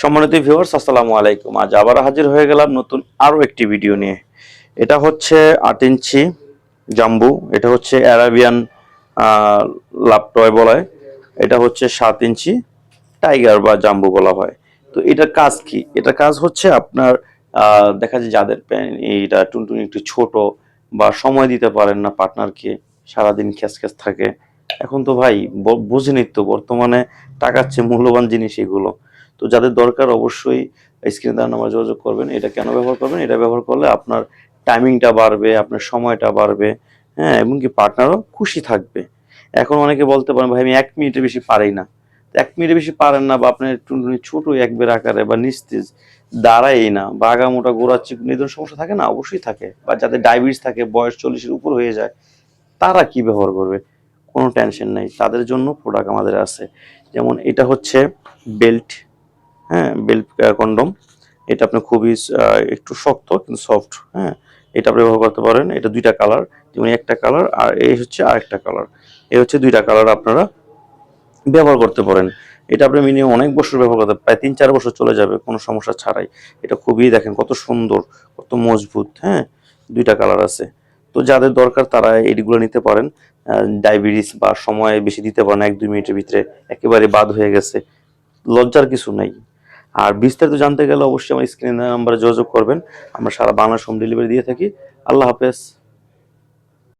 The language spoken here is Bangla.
সম্মানিত ভিউয়ার্স আসসালামু আলাইকুম। আজ আবার হাজির হয়ে গেলাম নতুন আরও একটি ভিডিও নিয়ে। এটা হচ্ছে আট ইঞ্চি জাম্বু, এটা হচ্ছে অ্যারাবিয়ান লাপটয় বলা হয়। এটা হচ্ছে সাত ইঞ্চি টাইগার বা জাম্বু বলা হয়। তো এটার কাজ কি? এটা কাজ হচ্ছে আপনার দেখা যায় যাদের এইটা টুনটুনি একটু ছোট বা সময় দিতে পারেন না পার্টনারকে সারাদিন খ্যাস খ্যাস থাকে। এখন তো ভাই, ব- বুঝেনই তো বর্তমানে টাকার চেয়ে মূল্যবান জিনিস এগুলো। তো যাদের দরকার অবশ্যই স্ক্রিনে তার নাম্বার যোগাযোগ করবেন। এটা কেন ব্যবহার করবেন? এটা ব্যবহার করলে আপনার টাইমিংটা বাড়বে, আপনার সময়টা বাড়বে হ্যাঁ এবং কি পার্টনারও খুশি থাকবে। এখন অনেকে বলতে পারেন, ভাই, আমি এক মিনিটের বেশি পারি না। এক মিনিটে বেশি পারেন না বা আপনার টুনটুনি ছোট একবের আকারে বা নিস্তেজ দাঁড়াই না বা আগামোটা গোড়া চিকুন এই ধরনের সমস্যা থাকে না? অবশ্যই থাকে। বা যাদের ডায়াবেটিস থাকে, বয়স চল্লিশের উপর হয়ে যায়, তারা কি ব্যবহার করবে? কোনো টেনশন নেই। তাদের জন্য প্রোডাক্ট আমাদের আছে। যেমন এটা হচ্ছে বেল্ট হ্যাঁ বেল্ট কন্ডম। এটা আপনি খুবই একটু শক্ত কিন্তু সফট হ্যাঁ। এটা আপনি ব্যবহার করতে পারেন, এটা দুইটা কালার, যেমন একটা কালার আর এই হচ্ছে আরেকটা কালার। এই হচ্ছে দুইটা কালার আপনারা ব্যবহার করতে পারেন। এটা আপনি মিনিমাম অনেক বছর ব্যবহার করতে, প্রায় তিন চার বছর চলে যাবে, কোনো সমস্যা ছাড়াই। এটা খুবই দেখেন কত সুন্দর, কত মজবুত হ্যাঁ দুইটা কালার আছে। তো যাদের দরকার তারা এইগুলো নিতে পারেন। ডায়াবেটিস বা সময় বেশি দিতে পারেন, এক দুই মিনিটের ভিতরে, একেবারে বাদ হয়ে গেছে। লজ্জার কিছু নাই। আর বিস্তারিত জানতে গেলে অবশ্যই আমার স্ক্রিনে নাম্বারে যোগাযোগ করবেন। আমরা সারা বাংলা হোম ডেলিভারি দিয়ে থাকি। আল্লাহ হাফেজ।